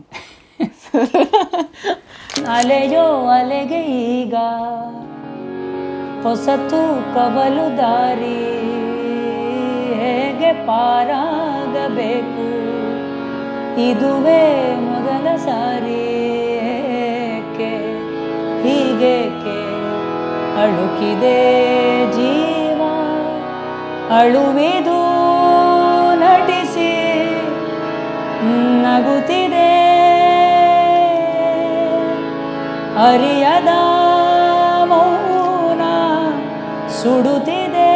ಅಲೆಯೋ ಅಲೆಗೆ ಈಗ. ಹೊಸತು ಕವಲು ದಾರಿ. ಹೇಗೆ ಪಾರಾಗಬೇಕು? ಇದುವೇ ಮೊದಲ ಸಾರಿ. ಹೀಗೇಕೆ ಅಳುಕಿದೆ ಜೀವ. ಅಳುವಿದು ನಟಿಸಿ ನಗುತ್ತಿದೆ. ಅರಿಯದ ಮೌನ ಸುಡುತ್ತಿದೆ.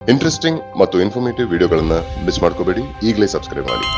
ಇಂಟ್ರೆಸ್ಟಿಂಗ್ ಮತ್ತು ಇನ್ಫಾರ್ಮೇಟಿವ್ ವಿಡಿಯೋಗಳನ್ನು ಮಿಸ್ ಮಾಡ್ಕೋಬೇಡಿ. ಈಗಲೇ ಸಬ್ಸ್ಕ್ರೈಬ್ ಮಾಡಿ.